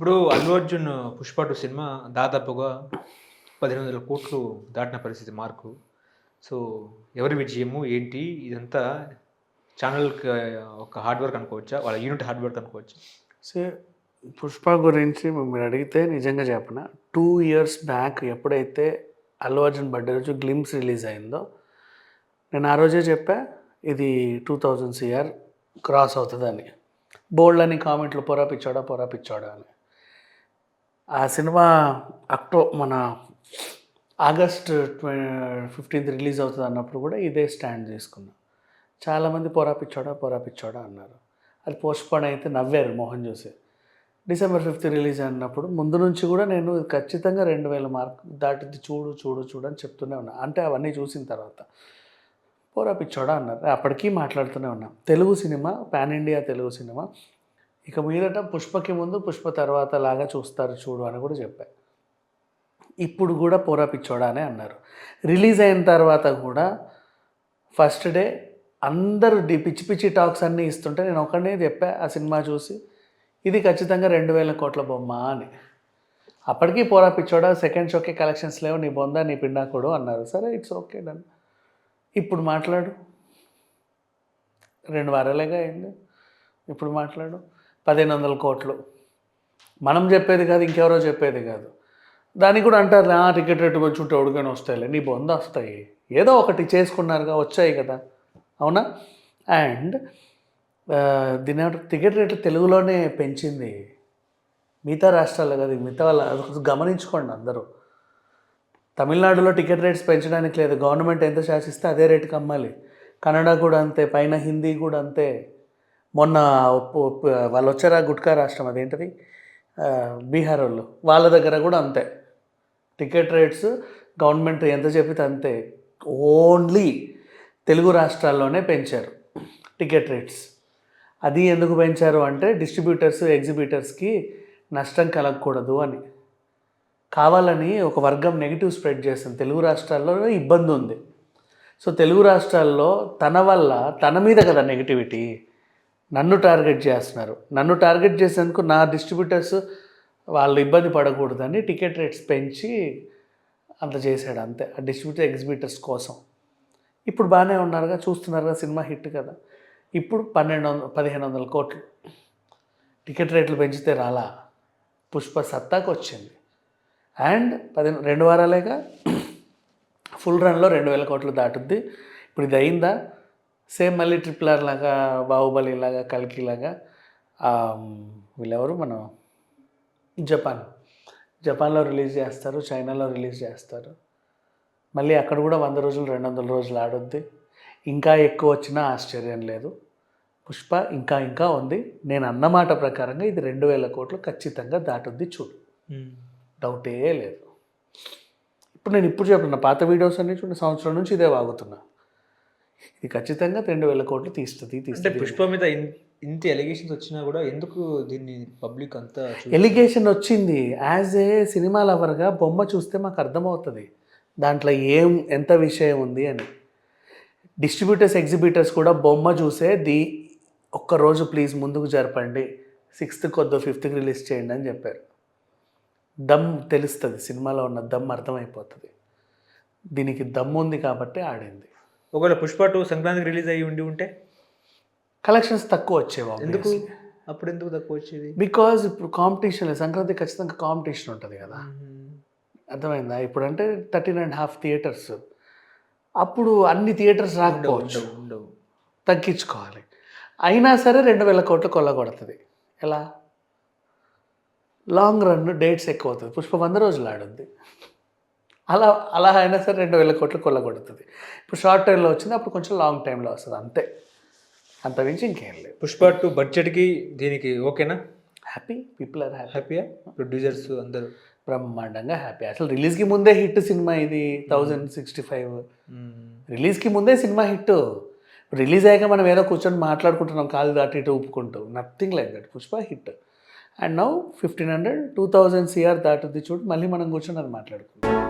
ఇప్పుడు Allu Arjun Pushpa two cinema దాదాపుగా పదిహేను వందల కోట్లు దాటిన పరిస్థితి మార్కు. సో ఎవరి విజయము ఏంటి ఇదంతా ఛానల్కి ఒక హార్డ్ వర్క్ అనుకోవచ్చా? వాళ్ళ యూనిట్ హార్డ్ వర్క్ అనుకోవచ్చా? సో పుష్ప గురించి మీరు అడిగితే నిజంగా చెప్పిన? టూ ఇయర్స్ బ్యాక్ ఎప్పుడైతే అల్లు అర్జున్ బర్త్డే రోజు గ్లిమ్స్ రిలీజ్ అయిందో నేను ఆ రోజే చెప్పా ఇది టూ థౌజండ్ సిఆర్ క్రాస్ అవుతుందని. బోల్డ్ అని కామెంట్లు పొరా పిచ్చోడా పొరా పిచ్చోడా అని. ఆ సినిమా అక్టో మన ఆగస్ట్ ఫిఫ్టీన్త్ రిలీజ్ అవుతుంది అన్నప్పుడు కూడా ఇదే స్టాండ్ తీసుకున్నా. చాలామంది పొరా పోరాపిచ్చోడా అన్నారు. అది పోస్ట్పోన్ అయితే నవ్వారు Mohan Jose December fifth release అన్నప్పుడు ముందు నుంచి కూడా నేను ఖచ్చితంగా రెండు వేల మార్క్ దాటింది చూడు చూడు చూడు అని చెప్తూనే ఉన్నా. అంటే అవన్నీ చూసిన తర్వాత. పోరా పిచ్చోడా అన్నారు. అప్పటికీ మాట్లాడుతూనే ఉన్నాం. Telugu cinema pan India Telugu cinema. ఇక మీదట పుష్పకి ముందు పుష్ప తర్వాత లాగా చూస్తారు చూడు అని కూడా చెప్పా. ఇప్పుడు కూడా పోరా పిచ్చోడానే అన్నారు. రిలీజ్ అయిన తర్వాత కూడా ఫస్ట్ డే అందరూ డి పిచ్చి పిచ్చి టాక్స్ అన్నీ ఇస్తుంటే నేను ఒకనే చెప్పా ఆ సినిమా చూసి ఇది ఖచ్చితంగా రెండు వేల కోట్ల బొమ్మ అని. అప్పటికి పోరా పిచ్చోడా సెకండ్ షోకే కలెక్షన్స్ లేవు నీ బొందా నీ పిండాకుడు అన్నారు. సరే ఇట్స్ ఓకే డన్. ఇప్పుడు మాట్లాడు. రెండు వారాలేగా అయింది. ఇప్పుడు మాట్లాడు. పదిహేను వందల కోట్లు. మనం చెప్పేది కాదు ఇంకెవరో చెప్పేది కాదు. దానికి కూడా అంటారు ఆ టికెట్ రేటు వచ్చి ఉంటే వస్తాయిలే నీ బొంద వస్తాయి. ఏదో ఒకటి చేసుకున్నారుగా వచ్చాయి కదా. అవునా? అండ్ దీని టికెట్ రేట్లు తెలుగులోనే పెంచింది. మిగతా రాష్ట్రాల్లో కదా మిగతా వాళ్ళ గమనించుకోండి అందరూ. తమిళనాడులో టికెట్ రేట్స్ పెంచడానికి లేదు గవర్నమెంట్ ఎంత శాసిస్తే అదే రేటుకి అమ్మాలి. కన్నడ కూడా అంతే పైన హిందీ కూడా అంతే. మొన్న వాళ్ళు వచ్చారా గుట్కా రాష్ట్రం అదేంటది? బీహార్ వాళ్ళు. వాళ్ళ దగ్గర కూడా అంతే. టికెట్ రేట్స్ గవర్నమెంట్ ఎంత చెప్పితే అంతే. ఓన్లీ తెలుగు రాష్ట్రాల్లోనే పెంచారు టికెట్ రేట్స్. అది ఎందుకు పెంచారు అంటే డిస్ట్రిబ్యూటర్స్ ఎగ్జిబిటర్స్కి నష్టం కలగకూడదు అని. కావాలని ఒక వర్గం నెగిటివ్ స్ప్రెడ్ చేస్తుంది తెలుగు రాష్ట్రాల్లో ఇబ్బంది ఉంది. సో తెలుగు రాష్ట్రాల్లో తన వల్ల తన మీద కదా నెగిటివిటీ. నన్ను టార్గెట్ చేస్తున్నారు. నన్ను టార్గెట్ చేసేందుకు నా డిస్ట్రిబ్యూటర్స్ వాళ్ళు ఇబ్బంది పడకూడదని టికెట్ రేట్స్ పెంచి అంత చేశాడు అంతే. ఆ డిస్ట్రిబ్యూటర్ ఎగ్జిబిటర్స్ కోసం. ఇప్పుడు బాగానే ఉన్నారుగా చూస్తున్నారుగా సినిమా హిట్ కదా. ఇప్పుడు పన్నెండు వందల పదిహేను వందల కోట్లు. టికెట్ రేట్లు పెంచితే రాలా? పుష్ప సత్తాకు వచ్చింది అండ్ పది రెండు వారాలేగా? ఫుల్ రన్లో రెండు వేల కోట్లు దాటుద్ది. ఇప్పుడు ఇది అయిందా? సేమ్ మళ్ళీ ట్రిపుల్ ఆర్ లాగా బాహుబలి లాగా కల్కి లాగా వీళ్ళెవరు? మనం జపాన్. జపాన్లో రిలీజ్ చేస్తారు చైనాలో రిలీజ్ చేస్తారు. మళ్ళీ అక్కడ కూడా వంద రోజులు రెండు వందల రోజులు ఆడొద్ది. ఇంకా ఎక్కువ వచ్చినా ఆశ్చర్యం లేదు. పుష్ప ఇంకా ఇంకా ఉంది. నేను అన్నమాట ప్రకారంగా ఇది రెండు వేల కోట్లు ఖచ్చితంగా దాటుద్ది చూడు. డౌటే లేదు. ఇప్పుడు నేను ఇప్పుడు చెప్తున్నా పాత వీడియోస్ అన్ని చూడండి సంవత్సరం నుంచి ఇదే వాగుతున్నా. ఇది ఖచ్చితంగా రెండు వేల కోట్లు తీస్తుంది తీస్తుంది. పుష్ప మీద ఇంత ఎలిగేషన్స్ వచ్చినా కూడా ఎందుకు దీన్ని పబ్లిక్ అంతా ఎలిగేషన్ వచ్చింది. యాజ్ ఏ సినిమా లవర్గా బొమ్మ చూస్తే మాకు అర్థమవుతుంది. దాంట్లో ఏం ఎంత విషయం ఉంది అని. డిస్ట్రిబ్యూటర్స్ ఎగ్జిబిటర్స్ కూడా బొమ్మ చూసే ది ఒక్కరోజు ప్లీజ్ ముందుకు జరపండి. సిక్స్త్ కొద్దో ఫిఫ్త్కి రిలీజ్ చేయండి అని చెప్పారు. దమ్ తెలుస్తుంది సినిమాలో ఉన్న దమ్ అర్థమైపోతుంది. దీనికి దమ్ ఉంది కాబట్టి ఆడింది. ఒకవేళ పుష్ప టూ సంక్రాంతికి రిలీజ్ అయ్యి ఉండి ఉంటే? కలెక్షన్స్ తక్కువ వచ్చేవా ఎందుకు? అప్పుడు ఎందుకు తక్కువ వచ్చేది? బికాజ్ ఇప్పుడు కాంపిటీషన్ సంక్రాంతి ఖచ్చితంగా కాంపిటీషన్ ఉంటుంది కదా. అర్థమైందా? ఇప్పుడు అంటే థర్టీన్ అండ్ హాఫ్ థియేటర్స్. అప్పుడు అన్ని థియేటర్స్ రాకపోవచ్చు. తగ్గించుకోవాలి. అయినా సరే రెండు వేల కోట్లు కొల్లగొడుతుంది. ఎలా? లాంగ్ రన్ డేట్స్ ఎక్కువ అవుతుంది పుష్ప వంద రోజులు ఆడుద్ది. అలా అలా అయినా సరే రెండు వేల కోట్లు కొల్లగొడుతుంది. ఇప్పుడు షార్ట్ టైంలో వచ్చింది అప్పుడు కొంచెం లాంగ్ టైంలో వస్తుంది అంతే. అంత మించి ఇంకేం లేదు. పుష్ప టూ బడ్జెట్కి దీనికి ఓకేనా? హ్యాపీ పీపుల్ ఆర్ హ్యాపీ హ్యాపీయా ప్రొడ్యూసర్స్ అందరూ? బ్రహ్మాండంగా హ్యాపీ అసలు రిలీజ్కి ముందే హిట్ సినిమా ఇది థౌజండ్ సిక్స్టీ ఫైవ్. రిలీజ్కి ముందే సినిమా హిట్ రిలీజ్ అయ్యాక మనం ఏదో కూర్చొని మాట్లాడుకుంటున్నాం కాలు దాటి ఇటు ఊపుకుంటూ. Nothing like that Pushpa hit. And now fifteen hundred two thousand CR దాటుద్ది చూడు మళ్ళీ మనం కూర్చొని అది మాట్లాడుకుంటాం